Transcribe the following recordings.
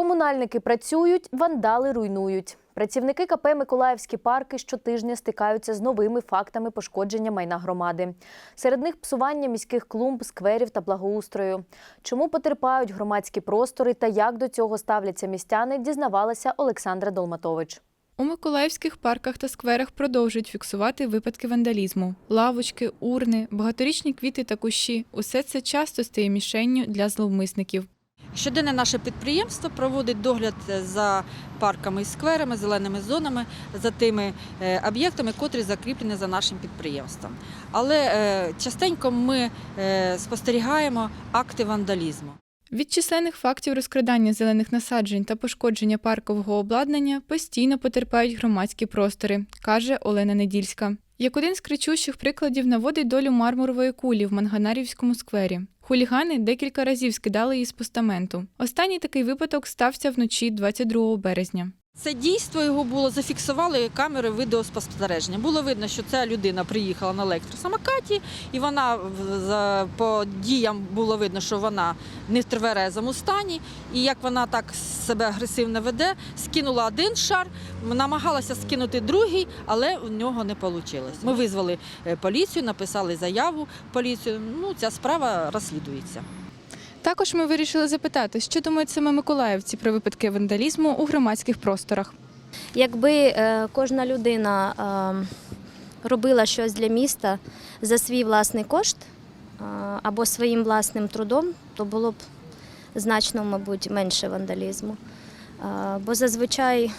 Комунальники працюють, вандали руйнують. Працівники КП Миколаївські парки щотижня стикаються з новими фактами пошкодження майна громади. Серед них псування міських клумб, скверів та благоустрою. Чому потерпають громадські простори та як до цього ставляться містяни, дізнавалася Олександра Долматович. У миколаївських парках та скверах продовжують фіксувати випадки вандалізму. Лавочки, урни, багаторічні квіти та кущі усе це часто стає мішенню для зловмисників. Щоденне наше підприємство проводить догляд за парками і скверами, зеленими зонами, за тими е, об'єктами, котрі закріплені за нашим підприємством. Але е, частенько ми е, спостерігаємо акти вандалізму. Від численних фактів розкрадання зелених насаджень та пошкодження паркового обладнання постійно потерпають громадські простори, каже Олена Недільська. Як один з кричущих прикладів наводить долю мармурової кулі в Манганарівському сквері. Хулігани декілька разів скидали її з постаменту. Останній такий випадок стався вночі 22 березня. Це дійство його було зафіксували камери відеоспостереження. Було видно, що ця людина приїхала на електросамокаті, і вона по діям було видно, що вона не в тверезому стані. І як вона так себе агресивно веде, скинула один шар, намагалася скинути другий, але в нього не вийшло. Ми визвали е, поліцію, написали заяву поліцію. Ну, ця справа розслідується. Також ми вирішили запитати, що думають саме миколаївці про випадки вандалізму у громадських просторах. Якби е, кожна людина е, робила щось для міста за свій власний кошт е, або своїм власним трудом, то було б значно, мабуть, менше вандалізму. Бо зазвичай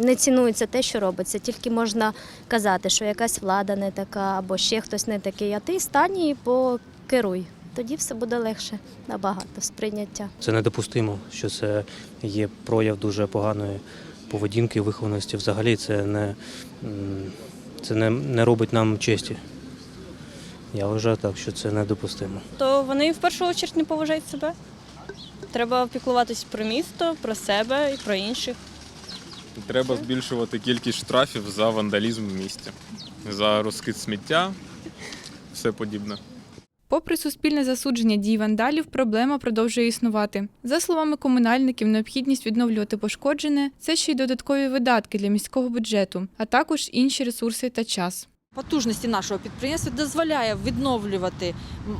не цінується те, що робиться. Тільки можна казати, що якась влада не така, або ще хтось не такий, а ти стань і покеруй. Тоді все буде легше набагато сприйняття. Це недопустимо, що це є прояв дуже поганої поведінки, вихованості. Взагалі це не, це не, не робить нам честі. Я вважаю так, що це недопустимо. то вони в першу чергу не поважають себе. Треба піклуватись про місто, про себе і про інших. Треба збільшувати кількість штрафів за вандалізм в місті, за розкид сміття, все подібне. Попри суспільне засудження дій вандалів, проблема продовжує існувати. За словами комунальників, необхідність відновлювати пошкоджене це ще й додаткові видатки для міського бюджету, а також інші ресурси та час. Потужності нашого підприємства дозволяє відновлювати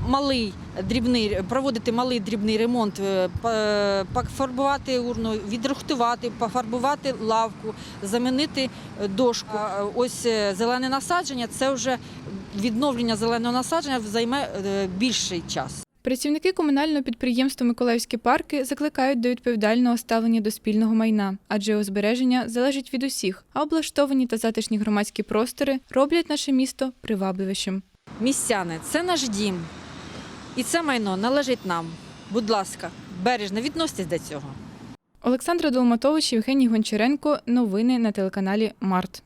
малий дрібний, проводити малий дрібний ремонт, е, пофарбувати урну, відрихтувати, пофарбувати лавку, замінити е, дошку. Ось е, зелене насадження це вже відновлення зеленого насадження займе е, більший час. Працівники комунального підприємства Миколаївські парки закликають до відповідального ставлення до спільного майна, адже його збереження залежить від усіх, а облаштовані та затишні громадські простори роблять наше місто привабливішим. Містяни, це наш дім. І це майно належить нам. Будь ласка, бережно відноситесь до цього. Олександра Долматович, Євгеній Гончаренко. Новини на телеканалі Март.